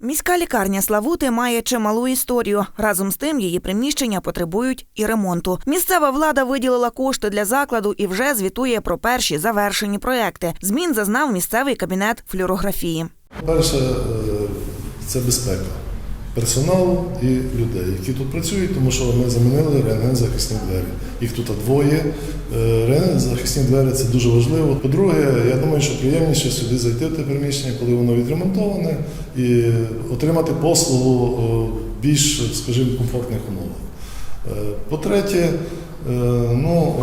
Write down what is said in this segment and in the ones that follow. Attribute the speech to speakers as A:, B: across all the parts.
A: Міська лікарня Славути має чималу історію. Разом з тим її приміщення потребують і ремонту. Місцева влада виділила кошти для закладу і вже звітує про перші завершені проекти. Змін зазнав місцевий кабінет флюорографії.
B: Перше, е, це безпека персоналу і людей, які тут працюють, тому що ми замінили рентген-захисні двері. Їх тут двоє. Е, Рентген-захисні двері це дуже важливо. По-друге, я думаю, що приємніше сюди зайти в те приміщення, коли воно відремонтоване, і отримати послугу е, в більш, скажімо, комфортних умовах. Е, По-третє, е, ну,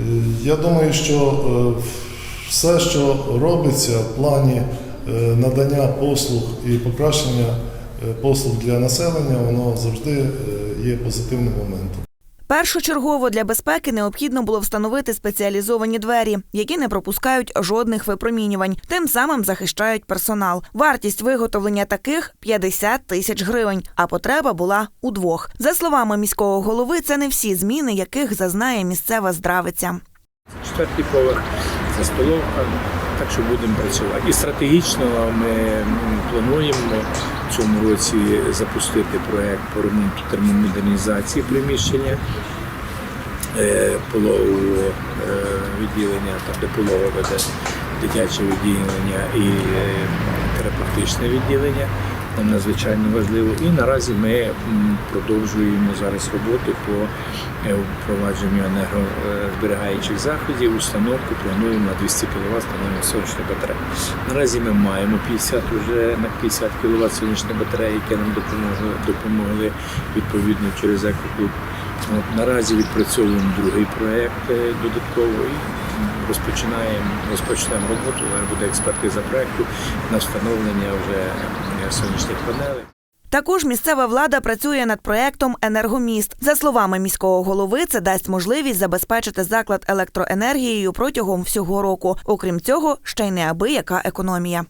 B: Е, Я думаю, що е, все, що робиться в плані е, надання послуг і покращення е, послуг для населення, воно завжди е, є позитивним моментом.
A: Першочергово для безпеки необхідно було встановити спеціалізовані двері, які не пропускають жодних випромінювань, тим самим захищають персонал. Вартість виготовлення таких 50 тисяч гривень, а потреба була у двох. За словами міського голови, це не всі зміни, яких зазнає місцева здравиця.
C: четвертий поверх, це столовка, так що будемо працювати. І стратегічно ми плануємо цьому році запустити проект по ремонту термомодернізації приміщення е, пологового е, відділення, там де полова веде дитяче відділення і е, терапевтичне відділення. Надзвичайно важливо. І наразі ми продовжуємо зараз роботи по е, впровадженню енергозберігаючих заходів. Установку плануємо на 200 кВт встановлення сонячної батареї. Наразі ми маємо 50 вже на 50 кВт сонячні батареї, які нам допомогли, допомогли відповідно через екоклуб. Наразі відпрацьовуємо другий проєкт е, додатково розпочинаємо, розпочнемо роботу. Буде експертиза проекту на встановлення вже е, сонячних панелей.
A: Також місцева влада працює над проектом Енергоміст. За словами міського голови, це дасть можливість забезпечити заклад електроенергією протягом всього року. Окрім цього, ще й неабияка економія.